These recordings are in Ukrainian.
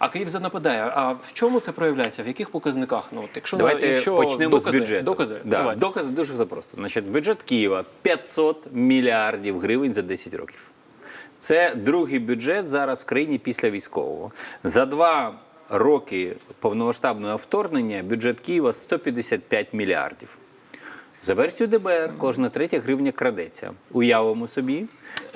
А Київ нападає. А в чому це проявляється? В яких показниках? Ну, от якщо Давайте якщо почнемо докази, з бюджету. Докази, Да, Давай. докази дуже все просто. Значить, бюджет Києва 500 мільярдів гривень за 10 років. Це другий бюджет зараз в країні після військового. За два роки повномасштабного вторгнення бюджет Києва 155 мільярдів. За версією ДБР, кожна третя гривня крадеться. Уявимо собі,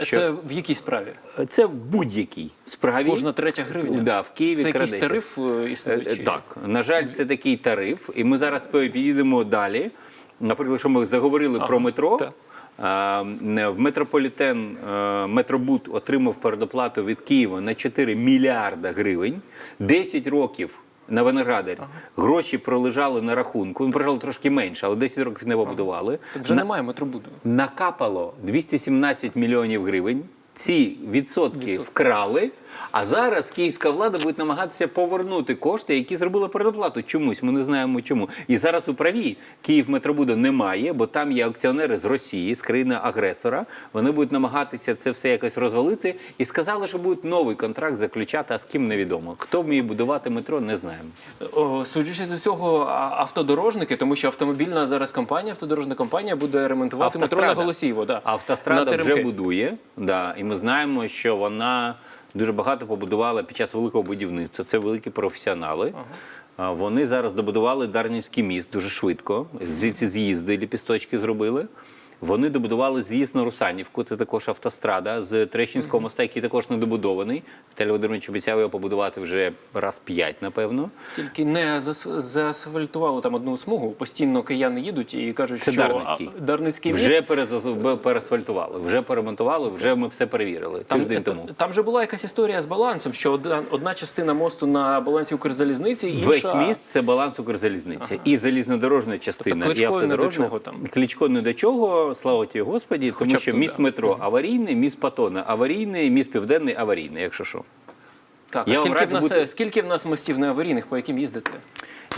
що Це в якій справі? це в будь-якій справі. Кожна третя гривня? Да, в Києві Це якийсь крадеться. тариф е, існує? Е, чи- Так, на жаль, це такий тариф, і ми зараз підійдемо далі. Наприклад, що ми заговорили про метро. так. а, не, В метрополітен е, Метробут отримав передоплату від Києва на 4 мільярда гривень, 10 років. На Виноградарі гроші пролежали на рахунку. Ну, пролежало трошки менше, але 10 років не побудували. Так вже На- немає метробуду. накапало 217 мільйонів гривень. Ці відсотки вкрали. А зараз київська влада буде намагатися повернути кошти, які зробила передоплату. Чомусь ми не знаємо чому. І зараз у праві Київ метробуда немає, бо там є акціонери з Росії, з країни агресора. Вони будуть намагатися це все якось розвалити. І сказали, що будуть новий контракт заключати, а з ким невідомо. Хто вміє будувати метро, не знаємо. О, Судячи з цього, автодорожники, тому що автомобільна зараз компанія, автодорожна компанія буде ремонтувати метро на Голосіїво. Да. Автострада На вже будує, да, і ми знаємо, що вона дуже багато побудувала під час великого будівництва. Це великі професіонали. Ага. Вони зараз добудували Дарнівський міст дуже швидко. Ці з'їзди ліпісточки зробили. Вони добудували на Русанівку, це також автострада з Трещинського моста, який також не добудований. Віталій Володимирович обіцяв його побудувати вже раз п'ять, напевно. Тільки не заасфальтували там одну смугу. Постійно кияни їдуть і кажуть, Це що Дарницький. Дарницький міст. Вже переасфальтували, вже перемонтували, вже ми все перевірили тиждень та- тому. там же була якась історія з балансом, що одна, одна частина мосту на балансі Укрзалізниці, інша... Весь міст це баланс Укрзалізниці. І залізнодорожна частина, Тобто і не до чого там? Кличко не до чого, слава ті Господі, Хоча тому що туди. міст метро аварійний, міст Патона аварійний, міст Південний аварійний, якщо що. Так, Я а скільки в, нас, бути- скільки в нас мостів неаварійних, по яким їздити?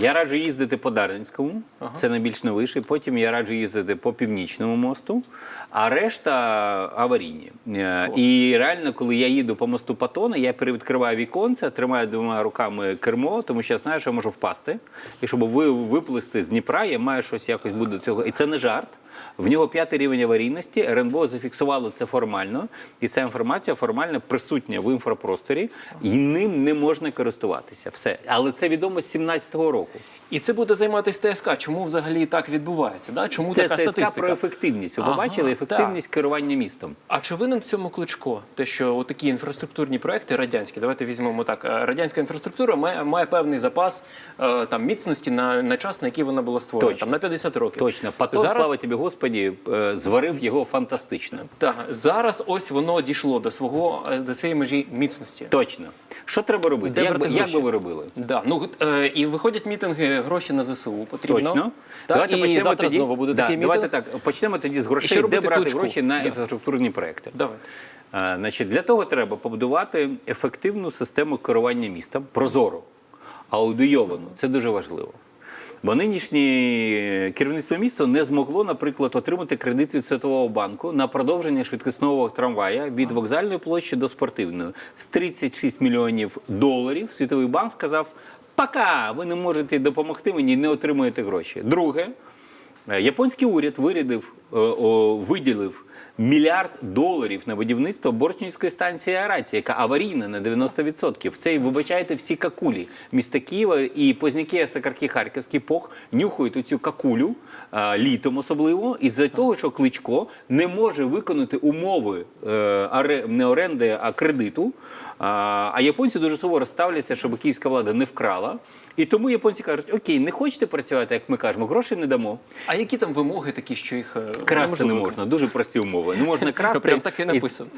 Я раджу їздити по Дарницькому, це найбільш новіший. Потім я раджу їздити по північному мосту, а решта аварійні. Е, І реально, коли я їду по мосту Патона, я перевідкриваю віконце, тримаю двома руками кермо, тому що я знаю, що я можу впасти. І щоб ви виплисти з Дніпра, я маю щось якось буде цього. І це не жарт. В нього п'ятий рівень аварійності. РНБО зафіксувало це формально, і ця інформація формально присутня в інфопросторі, і ним не можна користуватися. Все, але це відомо з 17-го року. року. І це буде займатися ТСК. Чому взагалі так відбувається? Да? Чому Це така ЦСКА статистика? про ефективність. Ви Ага, побачили ефективність керування містом. А чи винен в цьому кличко? Те, що такі інфраструктурні проекти радянські, давайте візьмемо так. е, Радянська інфраструктура має, має певний запас е, там міцності на, на час, на який вона була створена, Точно. там на 50 років. Точно, Патон, зараз, слава тобі, Господі, е, зварив його фантастично. Так, зараз ось воно дійшло до свого до своєї межі міцності. Точно. Що треба робити? Де Як, би- як би ви робили? Да, ну е, і виходять мітинги, гроші на ЗСУ потрібно. Точно. Так, і завтра знову буде да, такий давайте так. Почнемо тоді з І грошей, де робити брати Кличку? гроші на Да. інфраструктурні проекти. Давай. Е, Значить, для того треба побудувати ефективну систему керування містом, прозору, аудійовану. Це дуже важливо. Бо нинішнє керівництво міста не змогло, наприклад, отримати кредит від Світового банку на продовження швидкісного трамвая від вокзальної площі до спортивної з 36 мільйонів доларів. Світовий банк сказав: пока ви не можете допомогти мені, не отримуєте гроші. Друге, Е, Японський уряд вирядив, виділив мільярд доларів на будівництво Борчинської станції аерації, яка аварійна на 90%. Це, вибачайте, всі какулі міста Києва і Позняки, Сакарки, Харківський пох нюхають оцю какулю е, літом особливо, із-за того, що Кличко не може виконати умови е, не оренди, а кредиту. А, японці дуже суворо ставляться, щоб київська влада не вкрала. І тому японці кажуть: Окей, не хочете працювати, як ми кажемо, грошей не дамо. А які там вимоги такі, що їх е, Красти не можна, дуже прості умови. Не можна красти. Прям так і написано.